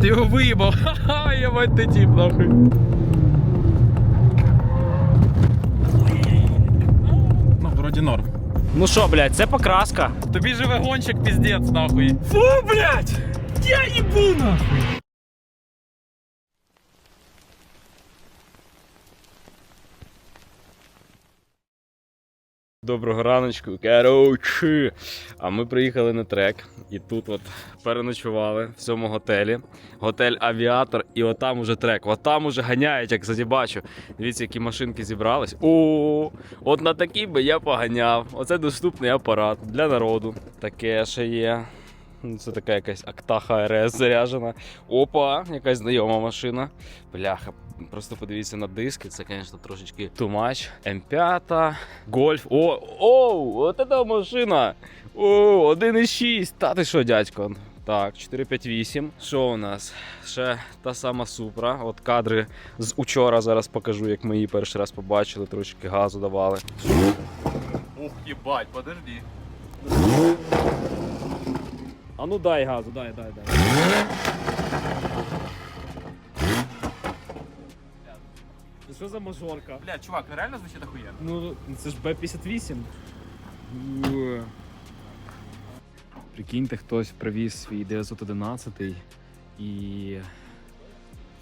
Ти його виїбав. Ха-ха, я мать ти тіп, нахуй. Ну, вроді норм. Ну що, блядь, це покраска. Тобі живе гонщик піздець, нахуй. Фу, блядь! Я їбу нахуй! Доброго раночку, короче. А ми приїхали на трек, і тут от переночували в цьому готелі. Готель Авіатор, і отам уже трек. Отам уже ганяють, як задібачу. бачу. Дивіться, які машинки зібрались. О, от на такій би я поганяв. Оце доступний апарат для народу. Таке ще є. Ну, Це така якась Актаха РС заряджена. Опа, якась знайома машина. Бляха, просто подивіться на диски, це, звісно, трошечки much. М5, гольф. О, о, от це машина! О, 1,6. Та ти що, дядько? Так, 458. Що у нас? Ще та сама супра. От кадри з учора зараз покажу, як ми її перший раз побачили, трошки газу давали. Ух, їбать, подожди. А ну дай газу, дай, дай, дай. Ну Що за мажорка? Бля, чувак, ну реально звучить охуєнно. Ну, це ж Б-58. Прикиньте, хтось привіз свій 911 і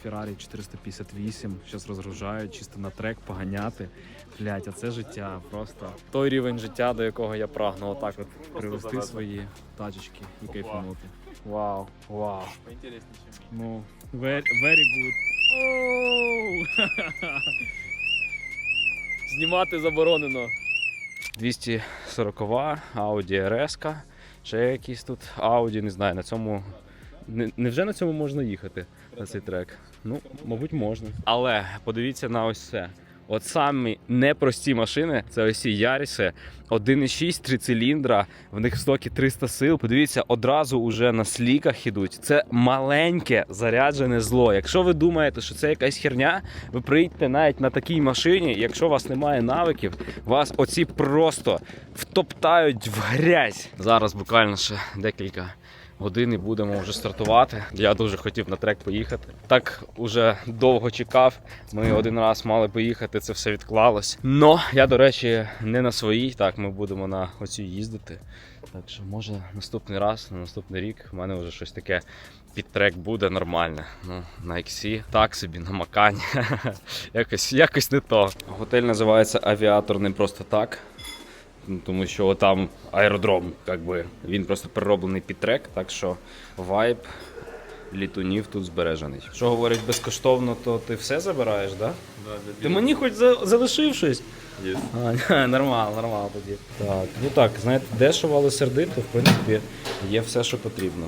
Ferrari 458. Зараз розгружають, чисто на трек поганяти. Блять, а це життя просто. Той рівень життя, до якого я прагну, отак от привезти зараза. свої тачечки і кайфанути. Вау, вау. Ну, very, very good. Оу! Знімати заборонено. 240 Audi RS, ще якісь тут Audi, не знаю, на цьому. Не- Невже на цьому можна їхати на цей трек? Ну, мабуть, можна. Але подивіться на ось це. От самі непрості машини це ось ці Яріси, 1,6, 3 циліндра, в них стокі 300 сил. Подивіться, одразу уже на сліках ідуть. Це маленьке заряджене зло. Якщо ви думаєте, що це якась херня, ви приїдьте навіть на такій машині. Якщо у вас немає навиків, вас оці просто втоптають в грязь. Зараз буквально ще декілька годин і будемо вже стартувати. Я дуже хотів на трек поїхати. Так уже довго чекав. Ми один раз мали поїхати, це все відклалось. Но я, до речі, не на своїй. Так, ми будемо на оцю їздити. Так що, може, наступний раз, на наступний рік, в мене вже щось таке під трек буде нормальне. Ну, на XC, так собі, на Макані. якось, якось не то. Готель називається Авіатор не просто так. Ну, Тому що там аеродром, як би, він просто перероблений під трек, так що вайб літунів тут збережений. Що говорять безкоштовно, то ти все забираєш, так? Да? Ти мені хоч за- залишив щось? Є. А, нормально, нормально тоді. Так, ну так, знаєте, дешево, але сердито, в принципі, є все, що потрібно.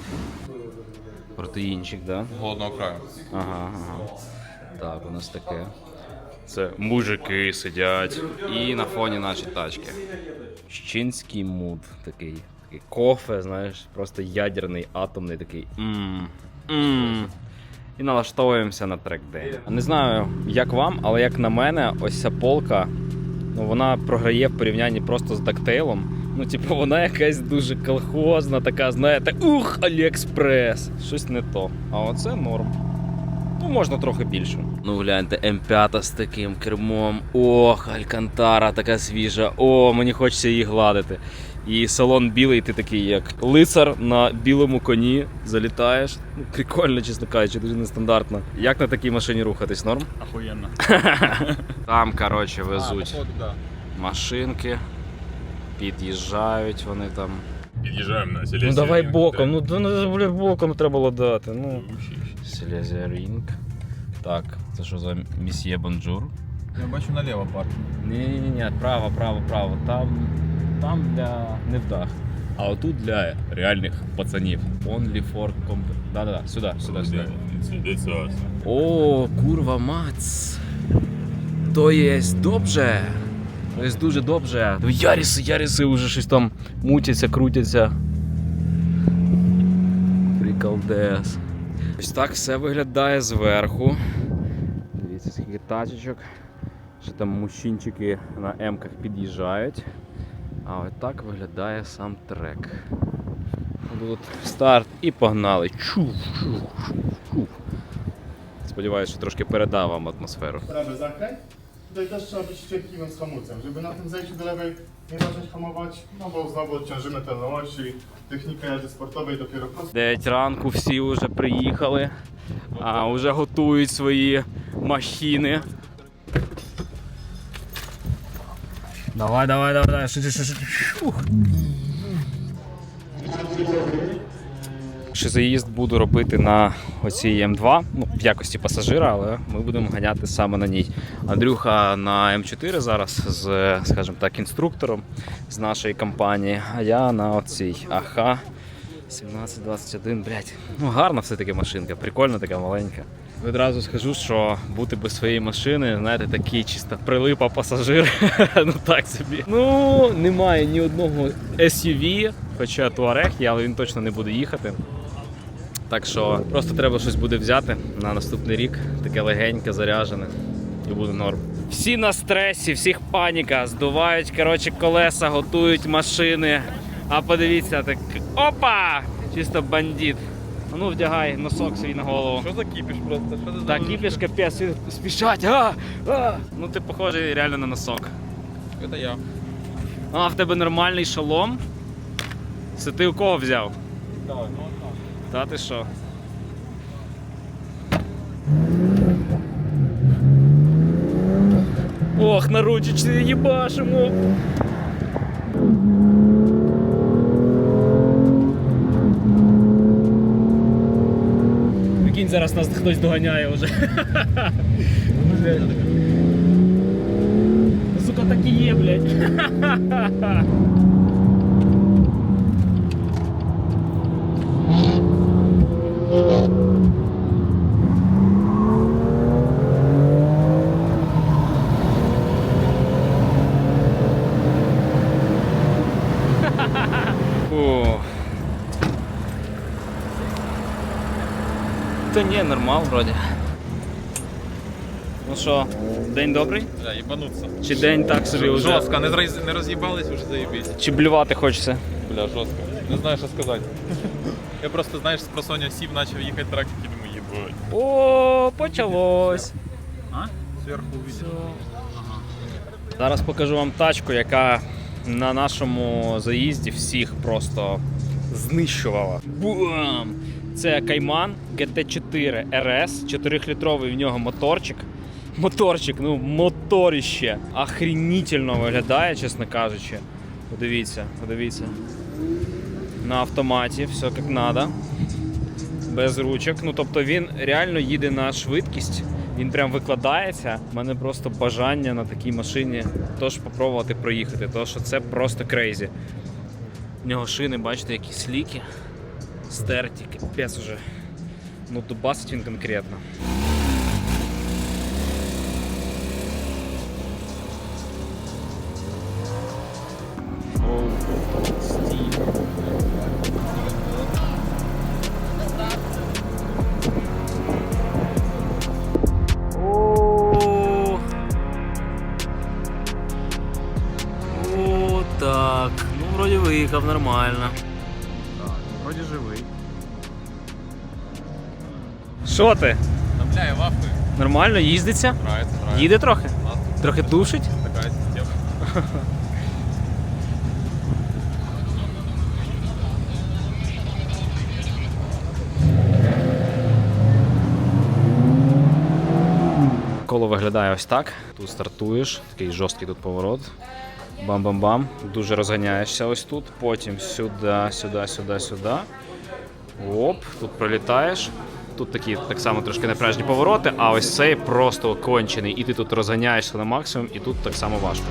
Протеїнчик, так? Да? Голодного краю. Ага, ага. Так, у нас таке. Це мужики сидять. І на фоні наші тачки. Щинський муд такий. Такий кофе, знаєш, просто ядерний, атомний такий. Мм. Мм. І налаштовуємося на трек день. Не знаю, як вам, але як на мене, ось ця полка, ну вона програє в порівнянні просто з дактейлом. Ну, типу, вона якась дуже колхозна, така, знаєте, ух, Аліекспрес. Щось не то. А оце норм. Ну, можна трохи більше. Ну, гляньте, М5 з таким кермом. Ох, Алькантара така свіжа. О, мені хочеться її гладити. І салон білий, ти такий, як лицар на білому коні залітаєш. Ну, прикольно, чесно кажучи, дуже нестандартно. Як на такій машині рухатись, норм? Охуєнно. Там, коротше, везуть походу, да. машинки, під'їжджають вони там. Під'їжджаємо на селі. Ну давай боком, ну, ну бля, боком треба було дати. Ну. Селезія Рінг. Так, це що за місьє Бонжур? Я бачу наліво парк. Ні-ні-ні, право, право, право. Там, там для невдах. А отут для реальних пацанів. Only for comp... Да-да-да, сюди, сюди, сюди. О, kurwa mać. To jest dobrze. To jest дуже добре. Яриси, яриси вже щось там мутяться, крутяться. Приколдес. Ось так все виглядає зверху. Дивіться, скільки тачечок. Ще там мужчинчики на М-ках під'їжджають. А ось так виглядає сам трек. Тут старт і погнали. Чув, чух, чув, чув. Сподіваюсь, що трошки передав вам атмosferу. Tutaj też trzeba być cierpliwym z hamulcem, żeby na tym zejściu do lewej nie zacząć hamować, no bo znowu odciążymy ten oś i technika jazdy sportowej dopiero prosto. 9 ранку всі вже приїхали, а вже готують свої машини. Давай, давай, давай, давай. Швидше, швидше. Ще заїзд буду робити на оцій М2, ну, в якості пасажира, але ми будемо ганяти саме на ній. Андрюха на М4 зараз з, скажімо так, інструктором з нашої компанії, а я на оцій АХ 1721, блядь. Ну гарна все-таки машинка, прикольна така маленька. Відразу скажу, що бути без своєї машини, знаєте, такий чисто прилипа пасажир. ну так собі. Ну, немає ні одного SUV, хоча Туарег але він точно не буде їхати. Так що просто треба щось буде взяти на наступний рік, таке легеньке, заряджене, і буде норм. Всі на стресі, всіх паніка, здувають коротше, колеса, готують машини. А подивіться, так опа! Чисто бандит. А ну вдягай носок свій на голову. Що за кіпіш просто? Що за Так, кіпіш капець, спішать. А! А! Ну ти похожий реально на носок. Це я. А в тебе нормальний шолом. Це ти у кого взяв? Давай, ну Та ти що? Ох, на ручечці їбашимо. Прикинь, зараз нас хтось доганяє вже. Сука, так і є, блядь. Та ні, нормал вроді. Ну що, день добрий? Бля, їбануться. Чи день так собі вже? Жорстко, не, зраз- не роз'їбались, вже заєбісь. Чи блювати хочеться? Бля, жорстко. Не знаю, що сказати. Я просто, знаєш, з просоння сів, почав їхати трак, і думаю, їбать. О, почалось. Зверху увидел. Зараз покажу вам тачку, яка на нашому заїзді всіх просто знищувала. Бум! Це Кайман GT4 RS, 4-літровий в нього моторчик. Моторчик, ну моторище. Охренительно виглядає, чесно кажучи. Подивіться, подивіться. На автоматі, все як треба. Без ручок. Ну тобто він реально їде на швидкість. Він прям викладається. У мене просто бажання на такій машині тож попробувати проїхати, тому що це просто крейзі. У нього шини, бачите, які сліки, стерті, капець уже. Ну, дубасить він конкретно. Виїхав нормально. Вроді живий. Що ти? Та бля, я. Нормально їздиться? Нравится, нравится. Їде трохи? Тут Трохи душить? Така система. Коло виглядає ось так. Тут стартуєш, такий жорсткий тут поворот. Бам-бам-бам. Дуже розганяєшся ось тут. Потім сюди, сюди, сюди, сюди. Оп, тут пролітаєш. Тут такі так само трошки непряжні повороти, а ось цей просто кончений. І ти тут розганяєшся на максимум, і тут так само важко.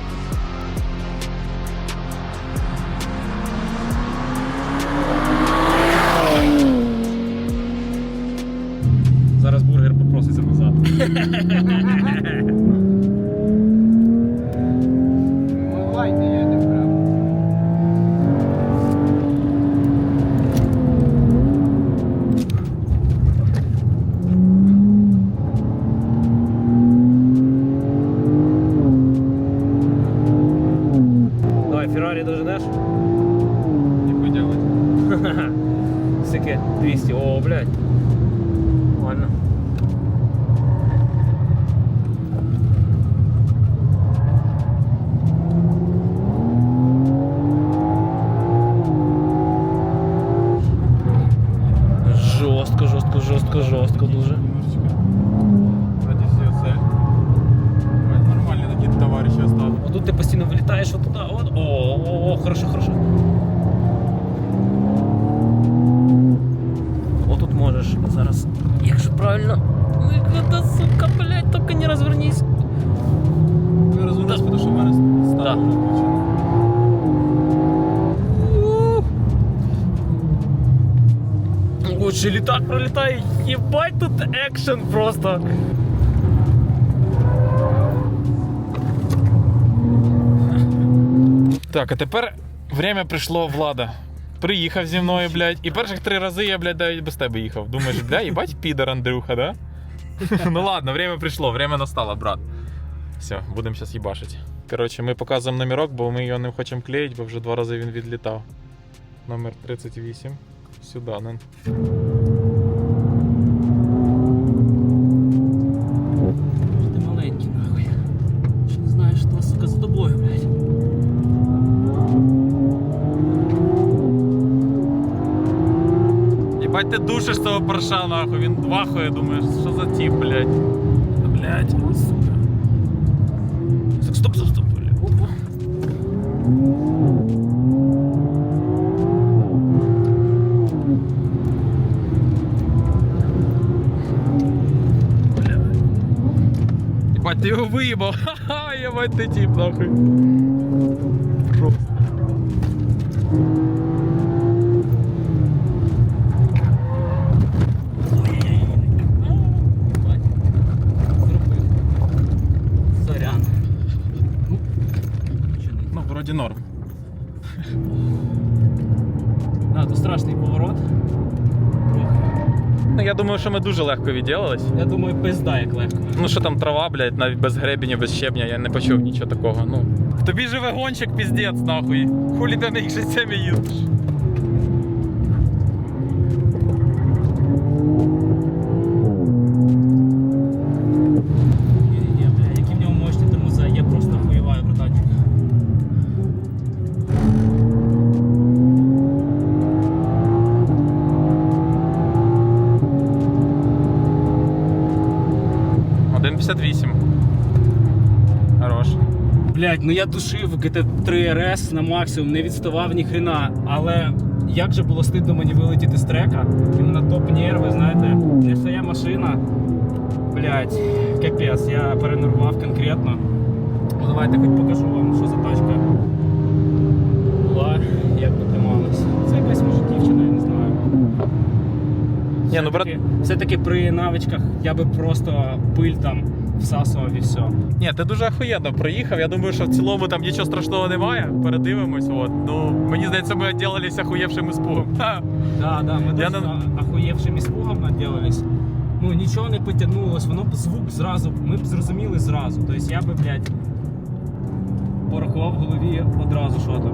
остались. Отут ти постійно вилітаєш отуди. От. О, о, о, хорошо, хорошо. Отут можеш зараз. Як же правильно? Вигода, сука, блядь, тільки не розвернись. Я развернусь, потому что у меня Да. стало включено. Лучший літак пролітає. Єбать тут екшен просто. Так, а тепер время прийшло влада. Приїхав зі мною, блядь, і перших три рази я, блядь, навіть без тебе їхав. Думаєш, бля, їбать підар Андрюха, да? ну ладно, время прийшло, время настало, брат. Все, будемо зараз їбашити. Коротше, ми показуємо номерок, бо ми його не хочемо клеїти, бо вже два рази він відлітав. Номер 38. Сюди, ну. Їбать, ти душиш цього парша, нахуй, він вахує, думаєш, що за тип, блядь. Блядь, ой, сука. Стоп, стоп, стоп, стоп, блядь. Опа. Ебать, ты его выебал. Ха-ха, ебать ты тип, нахуй. Просто. Думаю, що ми дуже легко відділились. Я думаю, пизда як легко. Ну, що там трава, блядь, навіть без гребені, без щебня, я не почув нічого такого. Ну. В тобі живе гонщик, піздець, нахуй. Хулі ти на їх життями їздиш. Ну я душив GT3 RS на максимум, не відставав ні хрена, але як же було стидно мені вилетіти з трека. Він на топ нерви, знаєте, не своя машина. Блять, капець, я перенервував конкретно. Ну давайте хоч покажу вам, що за тачка була, як би трималась. Це якась може дівчина, я не знаю. Ні, ну, брат- Все-таки- Все-таки при навичках я би просто пиль там всасував і все. Ні, ти дуже охуєнно проїхав. Я думаю, що в цілому там нічого страшного немає. Передивимось. От. Ну, мені здається, ми відділилися охуєвшим іспугом. Ха. Да, да, Я даже на- охуєвшим іспугом наделались. Ну, нічого не потягнулось, воно б звук зразу, ми б зрозуміли зразу. Тобто я би, блядь, порахував в голові одразу, що там.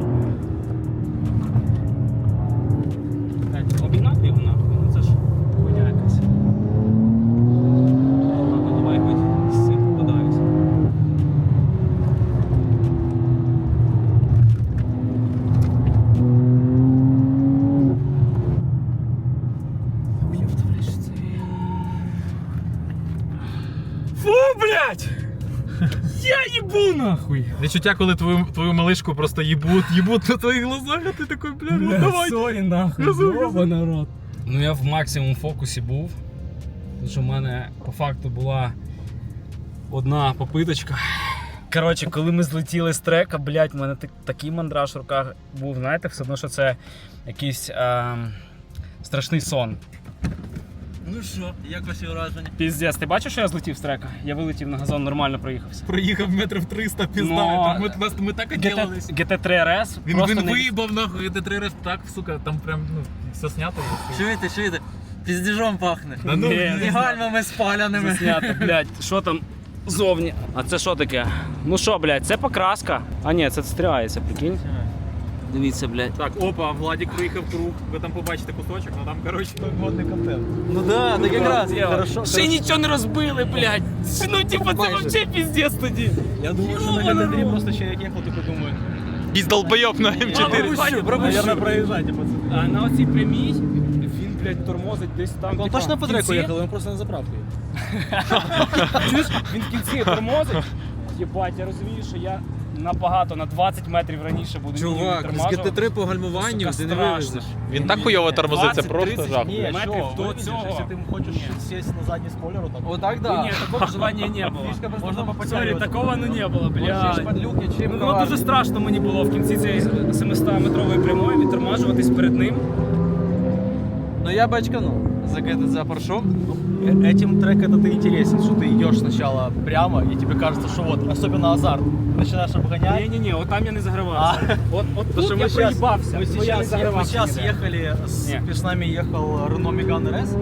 Відчуття, коли твою, твою малишку просто їбуть, їбуть на твоїх глазах, а ти такий, бля, ну давай. Сорі нахуй, народ. Ну я в максимум фокусі був. Тому що в мене по факту була одна попиточка. Коротше, коли ми злетіли з трека, блядь, в мене так- такий мандраж в руках був, знаєте, все одно, що це якийсь ем, страшний сон. Ну що, як ваші враження? Піздець, ти бачиш, що я злетів з трека? Я вилетів на газон, нормально проїхався. Проїхав метрів 300, пізда. Ну, там ми, ми, ми так оділились. GT3 RS Він, просто він не... виїбав нахуй, ти три раз так, сука, там прям, ну, все снято. Чуєте, чуєте? Піздіжом пахне. Да ну, Ні, І гальмами спаляними. Заснято, блядь, що там зовні? А це що таке? Ну що, блядь, це покраска. А ні, це стріляється, прикинь. Дивіться, блядь. Так, опа, Владик проїхав круг. Ви там побачите кусочок, ну там, коротше, модний контент. Ну да, так якраз. Хорошо. Ще нічого не розбили, блядь. Ну, типа, це вообще піздець тоді. Я думаю, що на глядачі просто ще як їхав, тільки думаю. Якийсь долбойоб на М4. Пропущу, пропущу. проїжджайте, пацани. А на оцій прямій він блядь, тормозить десь там. Он точно по треку ехал, он просто на заправке. Чуєш, він в кінці тормозить. Єбать, я розумію, що я набагато на 20 метрів раніше буду мінімум Чувак, з тормажувати. GT3 по гальмуванню Сука, ти не страшно. вивезеш. Він так хуйово тормозить, це 20-30 просто жах. Ні, метрів до вывезешь, цього. Если ты хочешь сесть на задний спойлер, вот так. Вот так Да. Ні, такого желання не було. Фишка просто Можно там Сорі, подтягивать. такого ну не було, Можешь бля. под люки, чем Ну, воно дуже страшно мені було в кінці цієї 700-метрової прямої відтормажуватись перед ним. Но я бы очканул за, это, за паршок. Э, Этим трек этот и интересен, что ты идешь сначала прямо, и тебе кажется, что вот, особенно азарт, начинаешь обгонять. Ні-ні-ні, от там я не загравався. От, от Потому тут что я мы сейчас, проїбався. мы бо я не сейчас, е- мы загравався сейчас ніде. ехали, с, Не. с нами ехал Renault Megane RS,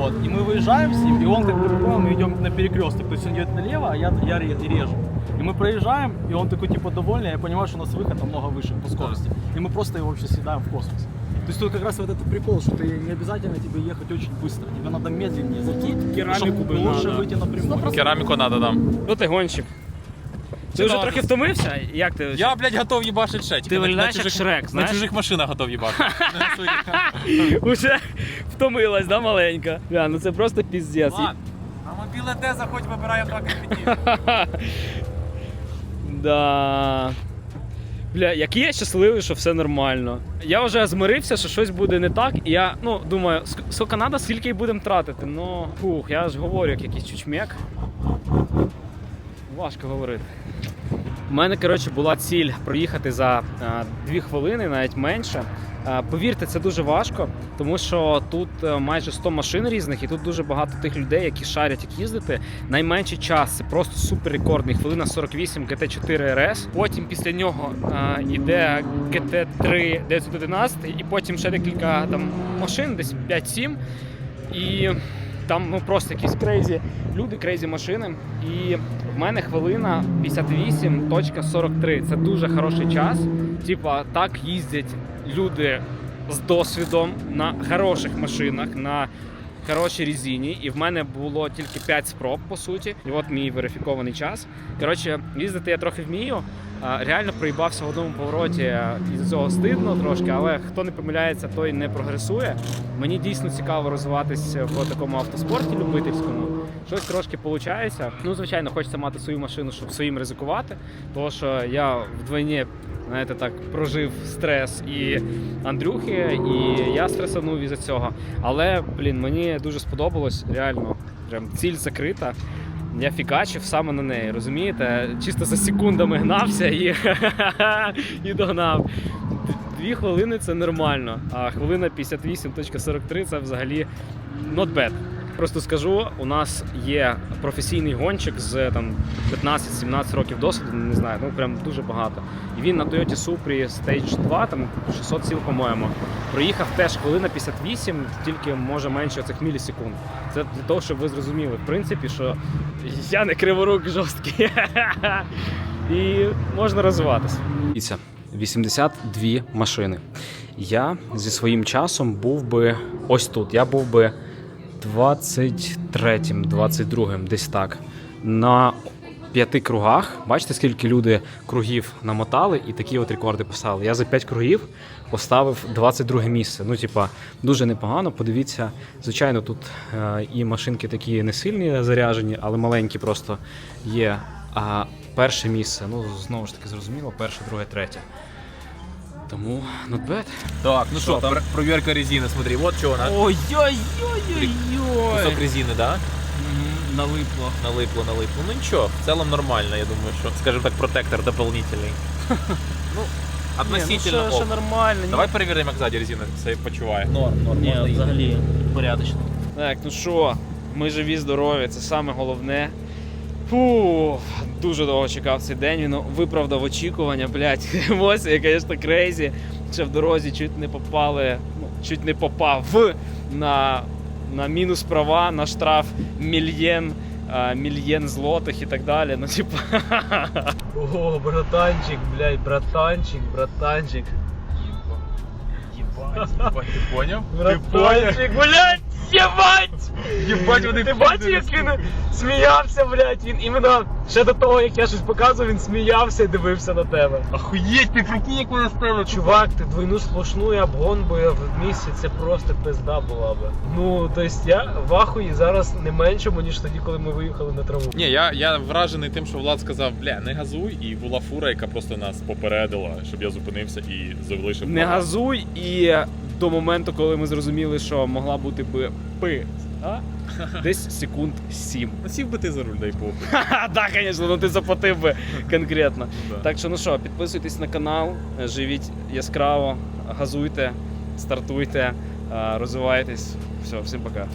вот, и мы выезжаем с ним, и он как бы такой, мы идем на перекресток, то есть он идет налево, а я, я ре- режу. И мы проезжаем, и он такой типа довольный, я понимаю, что у нас выход намного выше по скорости. И мы просто его вообще съедаем в космос. То есть тут как раз вот этот прикол, что ты не обязательно тебе ехать очень быстро, тебе надо медленнее зайти, Керамику бы чтобы лучше надо. выйти напрямую. Кераміку треба там. Ну ти гонщик. Ти вже трохи втомився? Як ти? Я, блядь, готов їбашити ще. тільки Ти на- на виглядаєш як чужих- Шрек, На знаєш? чужих машинах готов їбати. Не на своїх. Уже втомилась, да, маленька? Бля, ну це просто піздець. А мобіле де заходь, вибирає два кредитів. Да. Бля, який я щасливий, що все нормально. Я вже змирився, що щось буде не так, і я ну, думаю, ск- скільки треба, скільки й будемо тратити. Ну, фух, я ж говорю, як якийсь чучмек. Важко говорити. У мене, коротше, була ціль проїхати за а, дві хвилини, навіть менше. А, повірте, це дуже важко, тому що тут е, майже 100 машин різних, і тут дуже багато тих людей, які шарять, як їздити. Найменший час це просто супер рекордний. Хвилина 48 GT4 RS. Потім після нього а, йде GT3 911, і потім ще декілька там машин, десь 5-7. І там ну просто якісь крейзі люди, крейзі машини. І в мене хвилина 58.43. Це дуже хороший час. Типа так їздять люди з досвідом на хороших машинах. на Хорошій резині, і в мене було тільки 5 спроб, по суті. І от мій верифікований час. Коротше, їздити я трохи вмію. Реально проїбався в одному повороті, і з цього стидно трошки, але хто не помиляється, той не прогресує. Мені дійсно цікаво розвиватися в такому автоспорті любительському. Щось трошки виходить. Ну, звичайно, хочеться мати свою машину, щоб своїм ризикувати. Тому що я вдвойні, знаєте, так прожив стрес і Андрюхи, і я стресанув із-за цього. Але, блін, мені дуже сподобалось, реально, прям ціль закрита. Я фікачив саме на неї, розумієте? Чисто за секундами гнався і, і догнав. Дві хвилини це нормально, а хвилина 58.43 це взагалі not bad. Просто скажу, у нас є професійний гонщик з там 15-17 років досвіду, не знаю, ну прям дуже багато. І він на Toyota Supra Stage 2, там 600 сіл, по-моєму, проїхав теж хвилина 58, тільки може менше цих мілісекунд. Це для того, щоб ви зрозуміли, в принципі, що я не криворук жорсткий. І можна розвиватися. Дивіться, 82 машини. Я зі своїм часом був би ось тут. Я був би 23-м, 22-м, десь так. На п'яти кругах. Бачите, скільки люди кругів намотали і такі от рекорди поставили. Я за 5 кругів поставив 22 місце. Ну, типа, дуже непогано. Подивіться, звичайно, тут е, і машинки такі не сильні заряжені, але маленькі просто є. А перше місце, ну знову ж таки зрозуміло, перше, друге, третє. Тому not bad. Так, ну що, пр- проверка резини, смотри, вот що вона. Ой-ой-ой-ой-ой! Кусок резини, да? Налипло. Налипло, налипло. Ну нічого, в целом нормально, я думаю, що, скажем так, протектор дополнительний. ну, относительно Ні, ну, ще, ок. ще нормально. ні. Давай перевіримо, як ззаді резина себе почуває. Норм, норм, їхати. взагалі порядочно. Так, ну що, ми живі, здорові, це саме головне. Фу, дуже довго чекав цей день. Він виправдав очікування, блядь. Емоції, звісно, крейзі. Ще в дорозі чуть не попали, ну, чуть не попав на, на мінус права, на штраф мільєн, а, мільєн злотих і так далі. Ну, типу, О, братанчик, блядь, братанчик, братанчик. Ебать, ебать, ты понял? Братанчик, блядь, ебать! Єбать, вони Ти бачив, як він сміявся, блядь, він іменно ще до того, як я щось показував, він сміявся і дивився на тебе. Охуєть, ти прикинь, як вона стала. Чувак, ти двойну сплошну і обгон би в місці, це просто пизда була би. Ну, тобто я в ахуї зараз не меншому, ніж тоді, коли ми виїхали на траву. Ні, я, я вражений тим, що Влад сказав, бля, не газуй, і була фура, яка просто нас попередила, щоб я зупинився і залишив. Не газуй і до моменту, коли ми зрозуміли, що могла бути би пи. А? Десь секунд сім. Ну, Сів би ти за руль, дай похуй. Так, звісно, ну ти заплатив би конкретно. Так що ну що, підписуйтесь на канал, е, живіть яскраво, газуйте, стартуйте, е, розвивайтесь. Все, всім пока.